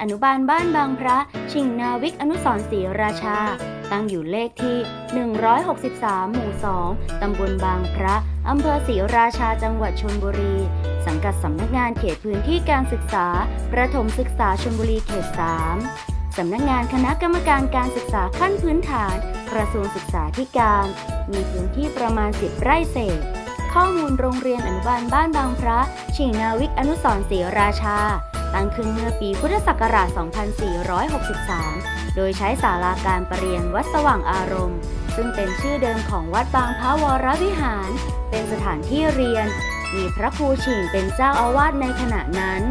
อนุบาลบ้านบางพระ ชิงนาวิกอนุสรศรีราชา ตั้งอยู่เลขที่ 163 หมู่ 2 ตำบลบางพระ อำเภอศรีราชาจังหวัดชลบุรี สังกัดสำนักงานเขตพื้นที่การศึกษา ประถมศึกษาชลบุรีเขต 3 สำนักงานคณะกรรมการการศึกษาขั้นพื้นฐาน กระทรวงศึกษาธิการ มีพื้นที่ประมาณ 10 ไร่เศษข้อมูลโรงเรียนอนุบาลบ้านบางพระ ชิงนาวิกอนุสรศรีราชา ตั้งขึ้นเมื่อปีพุทธศักราช 2463 โดยใช้ศาลาการประเรียนวัดสว่างอารมณ์ ซึ่งเป็นชื่อเดิมของวัดบางพระวรวิหาร เป็นสถานที่เรียน มีพระครูฉิงเป็นเจ้าอาวาสในขณะนั้น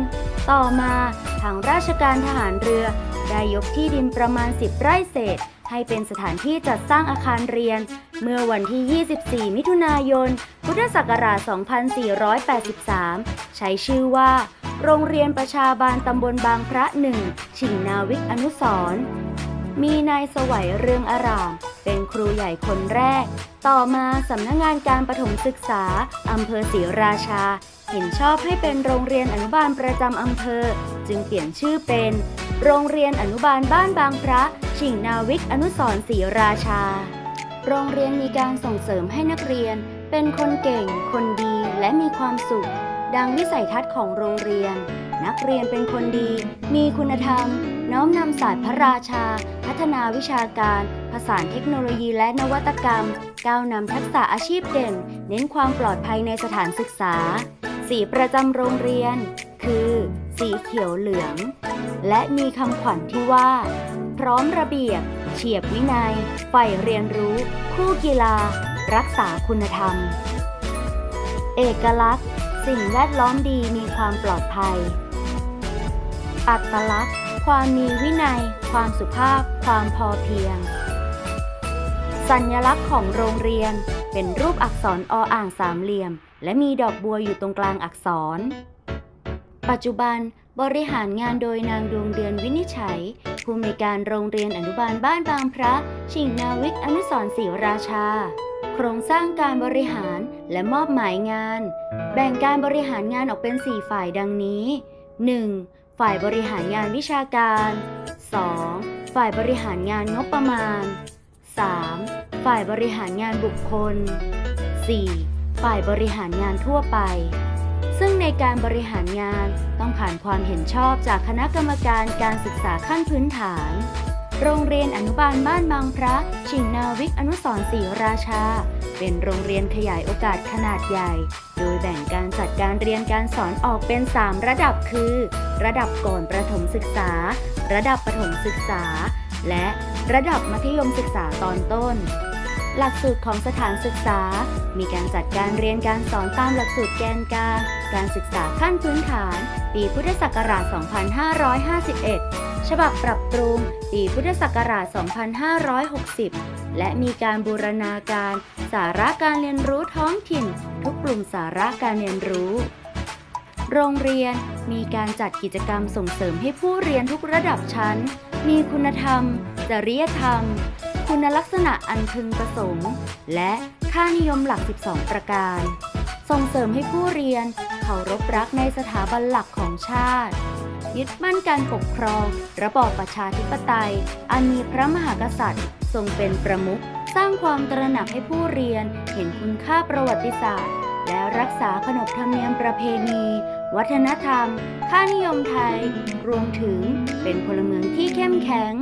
ต่อมาทางราชการทหารเรือ ได้ยกที่ดินประมาณ 10 ไร่เศษ ให้เป็นสถานที่จัดสร้างอาคารเรียน เมื่อวันที่ 24 มิถุนายน พุทธศักราช 2483 ใช้ชื่อว่า โรงเรียนประชาบาลตำบลบางพระหนึ่งชิงนาวิกอนุสรมีนายสวัยเรืองอาราม เป็นครูใหญ่คนแรก ต่อมาสำนักงงานการประถมศึกษาอำเภอศรีราชา เห็นชอบให้เป็นโรงเรียนอนุบาลประจำอำเภอ จึงเปลี่ยนชื่อเป็น โรงเรียนอนุบาลบ้านบางพระชิงนาวิกอนุสรศรีราชา โรงเรียนมีการส่งเสริมให้นักเรียน เป็นคนเก่ง คนดีและมีความสุข ดังวิสัยทัศน์ของโรงเรียน นักเรียนเป็นคนดี มีคุณธรรม น้อมนำศาสตร์พระราชา พัฒนาวิชาการผสานเทคโนโลยีและนวัตกรรม ก้าวนำทักษะอาชีพเด่น เน้นความปลอดภัยในสถานศึกษา สีประจำโรงเรียน คือ สีเขียวเหลือง และมีคำขวัญที่ว่า พร้อมระเบียบ เฉียบวินัยใฝ่เรียนรู้ คู่กีฬา รักษาคุณธรรม เอกลักษณ์ สิ่งแวดล้อมดีมีความปลอดภัย อัตลักษณ์ ความมีวินัย ความสุภาพ ความพอเพียง สัญลักษณ์ของโรงเรียน เป็นรูปอักษรออ่างสามเหลี่ยม และมีดอกบัวอยู่ตรงกลางอักษร ปัจจุบันบริหารงานโดยนางดวงเดือนวินิจฉัย ผู้อำนวยการโรงเรียนอนุบาลบ้านบางพระ ชิงนาวิกอนุสรณ์ศรีราชา ครงสร้างการบริหารและมอบหมายงาน แบ่งการบริหารงานออกเป็น 4 ฝ่ายดังนี้ 1. ฝ่ายบริหารงานวิชาการ 2. ฝ่ายบริหารงานงบประมาณ 3. ฝ่ายบริหารงานบุคคล 4. ฝ่ายบริหารงานทั่วไป ซึ่งในการบริหารงานต้องผ่านความเห็นชอบจากคณะกรรมการการศึกษาขั้นพื้นฐาน โรงเรียนอนุบาลบ้านบางพระชิงนาวิกอนุสรณ์ศรีราชา เป็นโรงเรียนขยายโอกาสขนาดใหญ่ โดยแบ่งการจัดการเรียนการสอนออกเป็น 3 ระดับคือ ระดับก่อนประถมศึกษา ระดับประถมศึกษา และระดับมัธยมศึกษาตอนต้น หลักสูตรของสถานศึกษา มีการจัดการเรียนการสอนตามหลักสูตรแกนกลางการศึกษาขั้นพื้นฐาน ปีพุทธศักราช 2551 ฉบับปรับปรุงปีพุทธศักราช 2560 และมีการบูรณาการ สาระการเรียนรู้ท้องถิ่น ทุกกลุ่มสาระการเรียนรู้ โรงเรียนมีการจัดกิจกรรมส่งเสริมให้ผู้เรียนทุกระดับชั้น มีคุณธรรม จริยธรรม คุณลักษณะอันพึงประสงค์ และค่านิยมหลัก 12 ประการ ส่งเสริมให้ผู้เรียนเคารพรักในสถาบันหลักของชาติ ยึดมั่นการปกครอง ระบอบประชาธิปไตย อันมีพระมหากษัตริย์ ทรงเป็นประมุขสร้างความตระหนักให้ผู้เรียนเห็นคุณค่าประวัติศาสตร์ และรักษาขนบธรรมเนียมประเพณี วัฒนธรรม ค่านิยมไทย รวมถึงเป็นพลเมืองที่เข้มแข็ง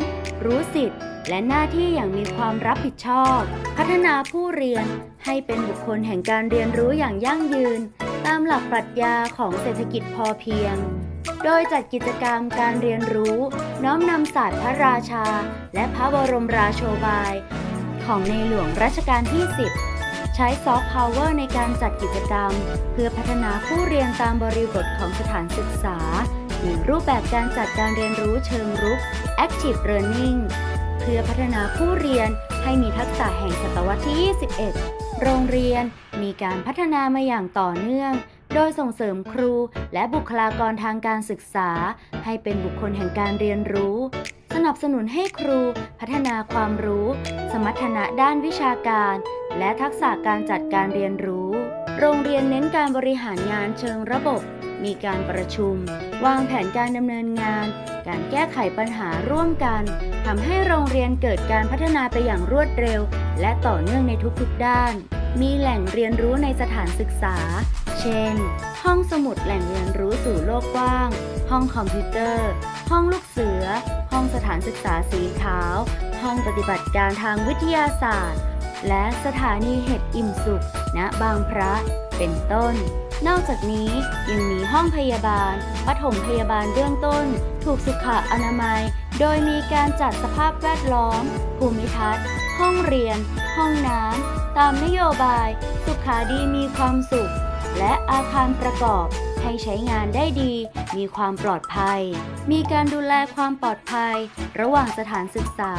รู้สิทธิ์และหน้าที่อย่างมีความรับผิดชอบ พัฒนาผู้เรียนให้เป็นบุคคลแห่งการเรียนรู้อย่างยั่งยืน ตามหลักปรัชญาของเศรษฐกิจพอเพียง โดยจัดกิจกรรมการเรียนรู้ น้อมนำศาสตร์พระราชา และพระบรมราโชบาย ของในหลวงรัชกาลที่ 10 ใช้ซอฟต์พาวเวอร์ในการจัดกิจกรรม เพื่อพัฒนาผู้เรียนตามบริบทของสถานศึกษา หรือรูปแบบการจัดการเรียนรู้เชิงรุก Active Learning เพื่อพัฒนาผู้เรียนให้มีทักษะแห่งศตวรรษที่ 21 โรงเรียนมีการพัฒนามาอย่างต่อเนื่อง โดยส่งเสริมครูและบุคลากรทางการศึกษา ให้เป็นบุคคลแห่งการเรียนรู้ สนับสนุนให้ครูพัฒนาความรู้ สมรรถนะด้านวิชาการ และทักษะการจัดการเรียนรู้ โรงเรียนเน้นการบริหารงานเชิงระบบ มีการประชุม วางแผนการดำเนินงาน การแก้ไขปัญหาร่วมกันทำให้โรงเรียนเกิดการพัฒนาไปอย่างรวดเร็ว และต่อเนื่องในทุกๆด้าน มีแหล่งเรียนรู้ในสถานศึกษา เช่น ห้องสมุดแหล่งเรียนรู้สู่โลกกว้าง ห้องคอมพิวเตอร์ ห้องลูกเสือ ห้องสถานศึกษาสีขาว ห้องปฏิบัติการทางวิทยาศาสตร์ และสถานีเห็ดอิ่มสุข ณ บางพระ เป็นต้น นอกจากนี้ยังมีห้องพยาบาล ปฐมพยาบาลเบื้องต้น ถูกสุขอนามัย โดยมีการจัดสภาพแวดล้อม ภูมิทัศน์ ห้องเรียน ห้องน้ำ ตามนโยบาย สุขาดีมีความสุข และอาคารประกอบ ให้ใช้งานได้ดี มีความปลอดภัย มีการดูแลความปลอดภัย ระหว่างสถานศึกษา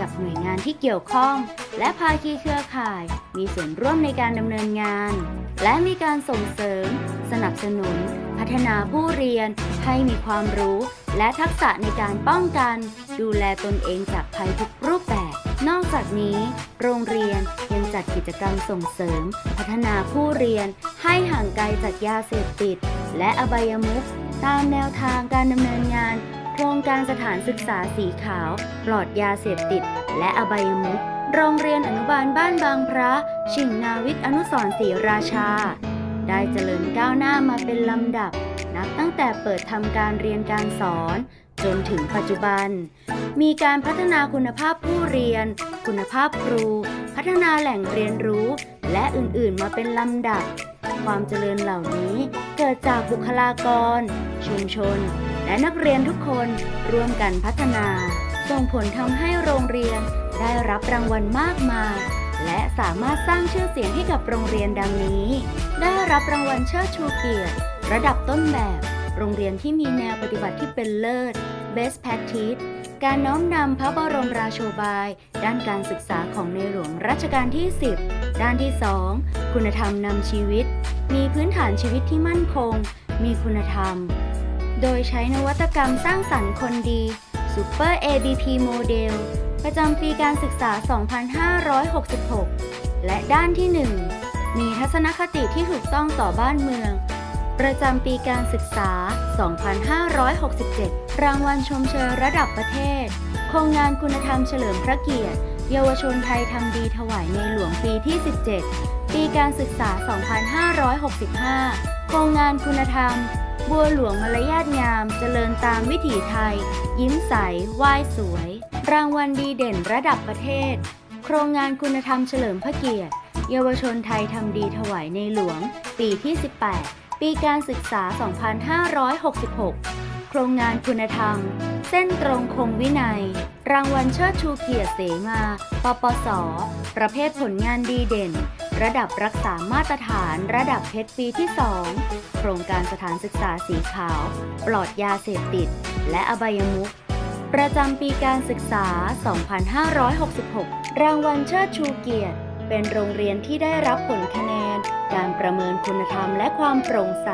กับหน่วยงานที่เกี่ยวข้อง และภาคีเครือข่าย มีส่วนร่วมในการดำเนินงาน และมีการส่งเสริม สนับสนุน พัฒนาผู้เรียน ให้มีความรู้ และทักษะในการป้องกัน ดูแลตนเองจากภัยทุกรูปแบบ นอกจากนี้โรงเรียนยังจัดกิจกรรมส่งเสริม พัฒนาผู้เรียนให้ห่างไกลจากยาเสพติด และอบายมุขตามแนวทางการดำเนินงาน โครงการสถานศึกษาสีขาว ปลอดยาเสพติด และอบายมุขโรงเรียนอนุบาลบ้านบางพระ ชิงนาวิทย์อนุสรณ์ศรีราชา ได้เจริญก้าวหน้ามาเป็นลำดับ นับตั้งแต่เปิดทำการเรียนการสอน จนถึงปัจจุบัน มีการพัฒนาคุณภาพผู้เรียน คุณภาพครู พัฒนาแหล่งเรียนรู้ และอื่นๆมาเป็นลำดับ ความเจริญเหล่านี้เกิดจากบุคลากร ชุมชน และนักเรียนทุกคนร่วมกันพัฒนา ส่งผลทำให้โรงเรียนได้รับรางวัลมากมายและสามารถสร้างชื่อเสียงให้กับโรงเรียนดังนี้ ได้รับรางวัลเชิดชูเกียรติ ระดับต้นแบบ โรงเรียนที่มีแนวปฏิบัติที่เป็นเลิศ Best Practice การน้อมนำพระบรมราโชบาย ด้านการศึกษาของในหลวงรัชกาลที่ 10 ด้านที่ 2 คุณธรรมนำชีวิต มีพื้นฐานชีวิตที่มั่นคง มีคุณธรรม โดยใช้นวัตกรรมสร้างสรรค์คนดี Super ABP Model ประจำปีการศึกษา 2566 และด้านที่ 1 มีทัศนคติที่ถูกต้องต่อบ้านเมือง ประจำปีการศึกษา 2567 รางวัลชมเชยระดับประเทศ โครงงานคุณธรรมเฉลิมพระเกียรติ เยาวชนไทยทำดีถวายในหลวงปีที่ 17 ปีการศึกษา 2565 โครงงานคุณธรรม บัวหลวงมารยาทงาม เจริญตามวิถีไทย ยิ้มใสไหว้สวย รางวัลดีเด่นระดับประเทศ โครงงานคุณธรรมเฉลิมพระเกียรติ เยาวชนไทยทำดีถวายในหลวง ปีที่ 18 ปีการศึกษา 2566 โครงงานคุณธรรม เส้นตรงคงวินัย รางวัลเชิดชูเกียรติเสมา ปปส ประเภทผลงานดีเด่น ระดับรักษามาตรฐานระดับเพชรปีที่ 2 โครงการสถานศึกษาสีขาว ปลอดยาเสพติด และอบายมุขประจำปีการศึกษา 2566 รางวัลเชิดชูเกียรติ เป็นโรงเรียนที่ได้รับผลคะแนน การประเมินคุณธรรมและความโปร่งใส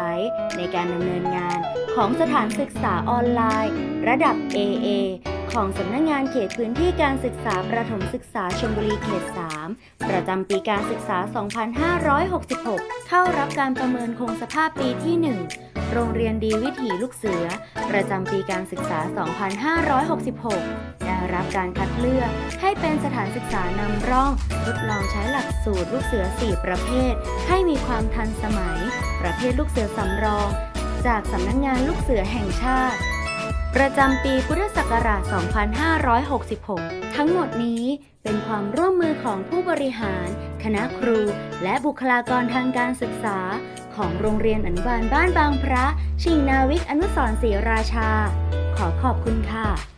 ในการดำเนินงานของสถานศึกษาออนไลน์ ระดับ AA ของสำนักงงานเขตพื้นที่การศึกษาประถมศึกษาชลบุรีเขต 3 ประจำปีการศึกษา 2566 เข้ารับการประเมินคงสภาพปีที่ 1 โรงเรียนดีวิถีลูกเสือ ประจำปีการศึกษา 2566 รับการคัดเลือก ให้เป็นสถานศึกษานำร่อง ทดลองใช้หลักสูตรลูกเสือ 4 ประเภท ให้มีความทันสมัย ประเภทลูกเสือสำรอง จากสำนักงงานลูกเสือแห่งชาติ ประจำปีพุทธศักราช 2566 ทั้งหมดนี้เป็นความร่วมมือของผู้บริหาร คณะครู และบุคลากรทางการศึกษา ของโรงเรียนอนุบาลบ้านบางพระ ชิงนาวิกอนุสรศรีราชา ขอขอบคุณค่ะ